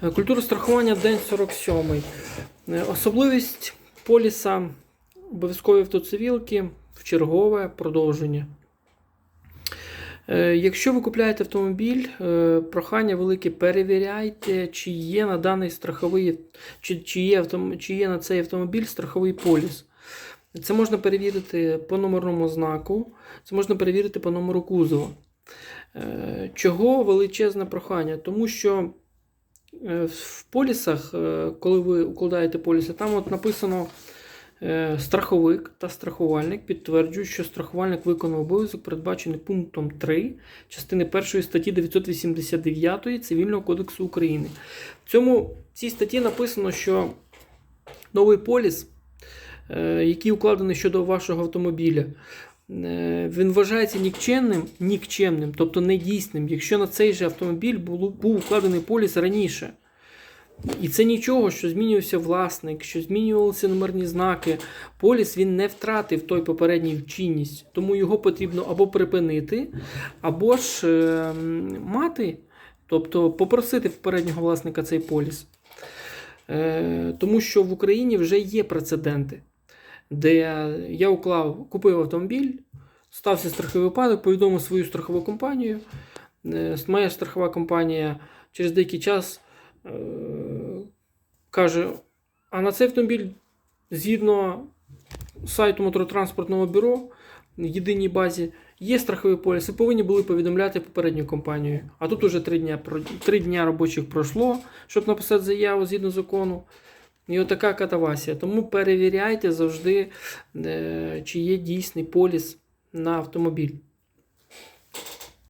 Культура страхування день 47. Е, Особливість поліса обов'язкові автоцивілки в чергове продовження. Е, Якщо ви купляєте автомобіль, е, прохання велике перевіряйте, чи є на даний страховий, чи, чи, є, чи є на цей автомобіль страховий поліс. Це можна перевірити по номерному знаку, це можна перевірити по номеру кузова. Чого величезне прохання? Тому що в полісах, е, коли ви укладаєте поліси, там от написано е, страховик та страхувальник підтверджують, що страхувальник виконав обов'язок, передбачений пунктом 3 частини 1 статті 989 Цивільного кодексу України. В цьому в цій статті написано, що новий поліс, е, який укладений щодо вашого автомобіля, е, він вважається нікчемним, нікчемним, тобто недійсним, якщо на цей же автомобіль було, був укладений поліс раніше. І це нічого, що змінювався власник, що змінювалися номерні знаки. Поліс він не втратив той попередній чинність, тому його потрібно або припинити, або ж е, мати, тобто попросити попереднього власника цей поліс. Е, тому що в Україні вже є прецеденти, де я уклав, купив автомобіль, стався страховий випадок, повідомив свою страхову компанію. Е, Моя страхова компанія через деякий час е, каже: а на цей автомобіль згідно сайту моторотранспортного бюро в єдиній базі є страховий поліс і повинні були повідомляти попередню компанію. А тут уже три дня, три дня робочих пройшло, щоб написати заяву згідно закону. І отака катавасія. Тому перевіряйте завжди, е, чи є дійсний поліс на автомобіль.